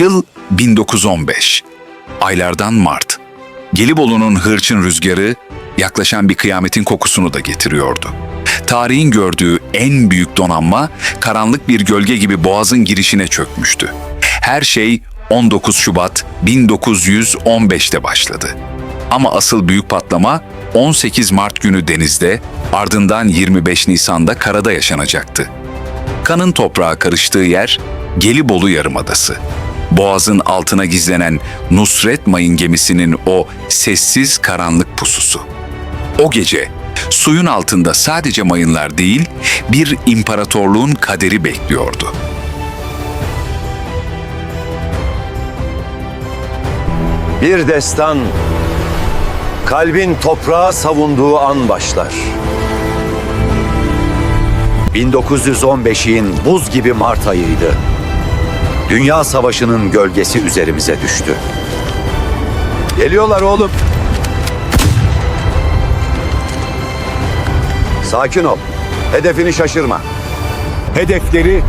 Yıl 1915. Aylardan Mart. Gelibolu'nun hırçın rüzgarı yaklaşan bir kıyametin kokusunu da getiriyordu. Tarihin gördüğü en büyük donanma karanlık bir gölge gibi boğazın girişine çökmüştü. Her şey 19 Şubat 1915'te başladı. Ama asıl büyük patlama 18 Mart günü denizde, ardından 25 Nisan'da karada yaşanacaktı. Kanın toprağa karıştığı yer Gelibolu Yarımadası. Boğazın altına gizlenen Nusret Mayın gemisinin o sessiz karanlık pususu. O gece suyun altında sadece mayınlar değil, bir imparatorluğun kaderi bekliyordu. Bir destan kalbin toprağa savunduğu an başlar. 1915'in buz gibi Mart ayıydı. Dünya Savaşı'nın gölgesi üzerimize düştü. Geliyorlar oğlum. Sakin ol. Hedefini şaşırma. Hedefleri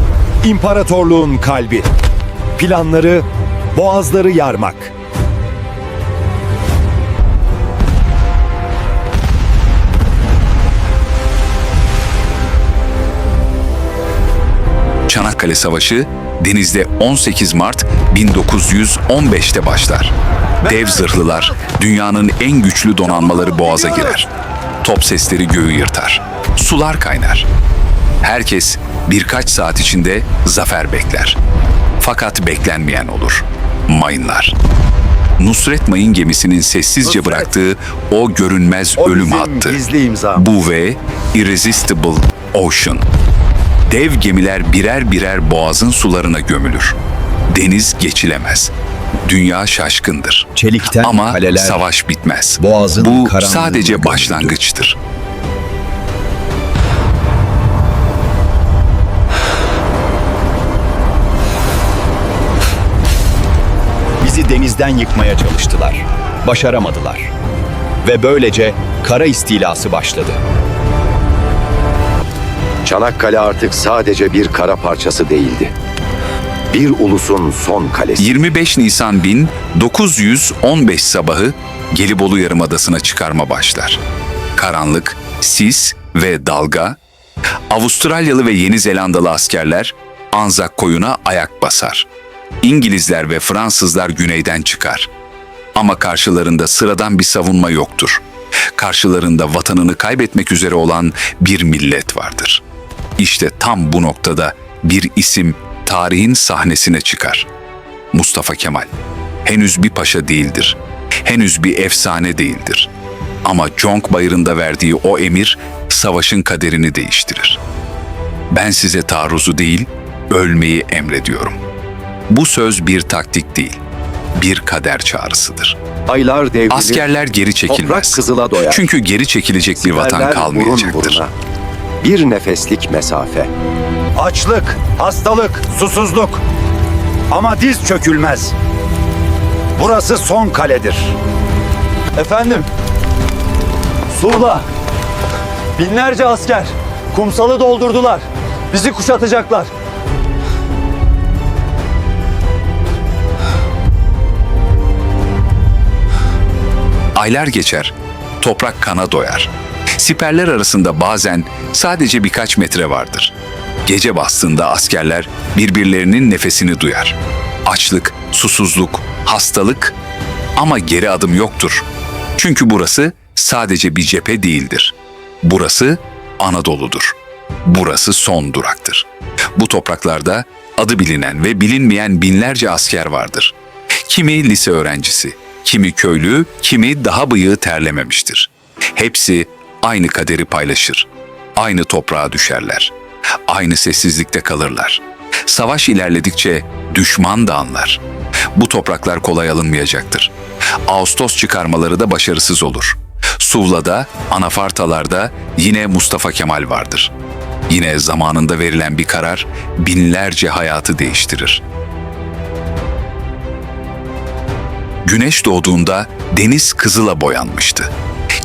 imparatorluğun kalbi. Planları boğazları yarmak. Çanakkale Savaşı denizde 18 Mart 1915'te başlar. Dev zırhlılar dünyanın en güçlü donanmaları boğaza girer. Top sesleri göğü yırtar. Sular kaynar. Herkes birkaç saat içinde zafer bekler. Fakat beklenmeyen olur. Mayınlar. Nusret Mayın gemisinin sessizce Nusret. bıraktığı o görünmez O ölüm hattı. Bu ve Irresistible Ocean. Dev gemiler birer birer boğazın sularına gömülür. Deniz geçilemez. Dünya şaşkındır. Çelikten Ama kaleler, savaş bitmez. boğazın Bu sadece gömüldü. başlangıçtır. Bizi denizden yıkmaya çalıştılar. Başaramadılar. Ve böylece kara istilası başladı. Çanakkale artık sadece bir kara parçası değildi. Bir ulusun son kalesi. 25 Nisan 1915 sabahı Gelibolu Yarımadası'na çıkarma başlar. Karanlık, sis ve dalga, Avustralyalı ve Yeni Zelandalı askerler Anzak koyuna ayak basar. İngilizler ve Fransızlar güneyden çıkar. Ama karşılarında sıradan bir savunma yoktur. Karşılarında vatanını kaybetmek üzere olan bir millet vardır. İşte tam bu noktada bir isim tarihin sahnesine çıkar. Mustafa Kemal. Henüz bir paşa değildir. Henüz bir efsane değildir. Ama Conk Bayırı'nda verdiği o emir savaşın kaderini değiştirir. Ben size taarruzu değil, ölmeyi emrediyorum. Bu söz bir taktik değil, bir kader çağrısıdır. Aylar devrilir. Askerler geri çekilmez. kızıla doyar. Çünkü geri çekilecek bir vatan Siperler kalmayacaktır. burun buruna. Bir nefeslik mesafe. Açlık, hastalık, susuzluk. Ama diz çökülmez. Burası son kaledir. Efendim. Surla. Binlerce asker. Kumsalı doldurdular. Bizi kuşatacaklar. Aylar geçer, toprak kana doyar. Siperler arasında bazen sadece birkaç metre vardır. Gece bastığında askerler birbirlerinin nefesini duyar. Açlık, susuzluk, hastalık ama geri adım yoktur. Çünkü burası sadece bir cephe değildir. Burası Anadolu'dur. Burası son duraktır. Bu topraklarda adı bilinen ve bilinmeyen binlerce asker vardır. Kimi lise öğrencisi, kimi köylü, kimi daha bıyığı terlememiştir. Hepsi aynı kaderi paylaşır. Aynı toprağa düşerler. Aynı sessizlikte kalırlar. Savaş ilerledikçe düşman da anlar. Bu topraklar kolay alınmayacaktır. Ağustos çıkarmaları da başarısız olur. Suvla'da, Anafartalar'da yine Mustafa Kemal vardır. Yine zamanında verilen bir karar binlerce hayatı değiştirir. Güneş doğduğunda deniz kızıla boyanmıştı.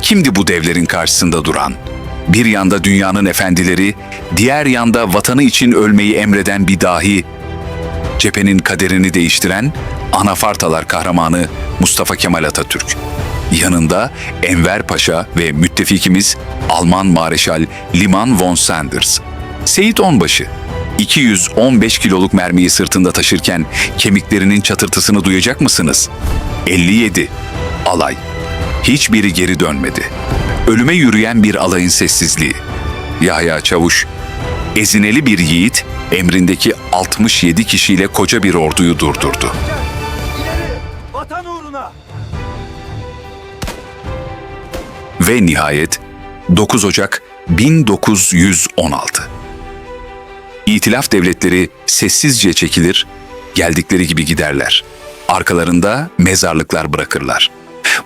Kimdi bu devlerin karşısında duran? Bir yanda dünyanın efendileri, diğer yanda vatanı için ölmeyi emreden bir dahi. Cephenin kaderini değiştiren Anafartalar kahramanı Mustafa Kemal Atatürk. Yanında Enver Paşa ve müttefikimiz Alman Mareşal Liman von Sanders. Seyit Onbaşı 215 kiloluk mermiyi sırtında taşırken kemiklerinin çatırtısını duyacak mısınız? 57. Alay. Hiçbiri geri dönmedi. Ölüme yürüyen bir alayın sessizliği. Yahya Çavuş, ezineli bir yiğit, emrindeki 67 kişiyle koca bir orduyu durdurdu. Vatan uğruna! Ve nihayet 9 Ocak 1916. İtilaf devletleri sessizce çekilir, geldikleri gibi giderler. Arkalarında mezarlıklar bırakırlar.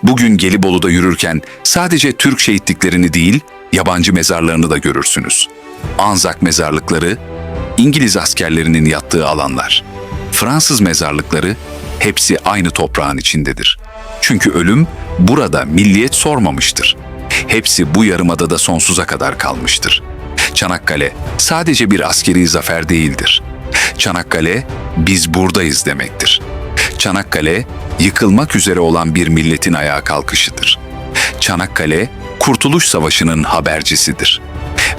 Bugün Gelibolu'da yürürken sadece Türk şehitliklerini değil, yabancı mezarlarını da görürsünüz. Anzak mezarlıkları, İngiliz askerlerinin yattığı alanlar. Fransız mezarlıkları hepsi aynı toprağın içindedir. Çünkü ölüm burada milliyet sormamıştır. Hepsi bu yarımadada sonsuza kadar kalmıştır. Çanakkale sadece bir askeri zafer değildir. Çanakkale biz buradayız demektir. Çanakkale yıkılmak üzere olan bir milletin ayağa kalkışıdır. Çanakkale Kurtuluş Savaşı'nın habercisidir.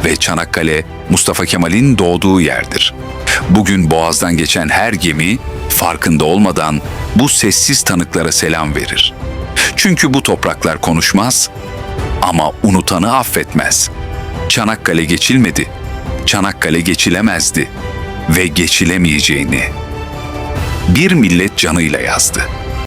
Ve Çanakkale Mustafa Kemal'in doğduğu yerdir. Bugün Boğaz'dan geçen her gemi farkında olmadan bu sessiz tanıklara selam verir. Çünkü bu topraklar konuşmaz ama unutanı affetmez. Çanakkale geçilmedi. Çanakkale geçilemezdi ve geçilemeyeceğini bir millet canıyla yazdı.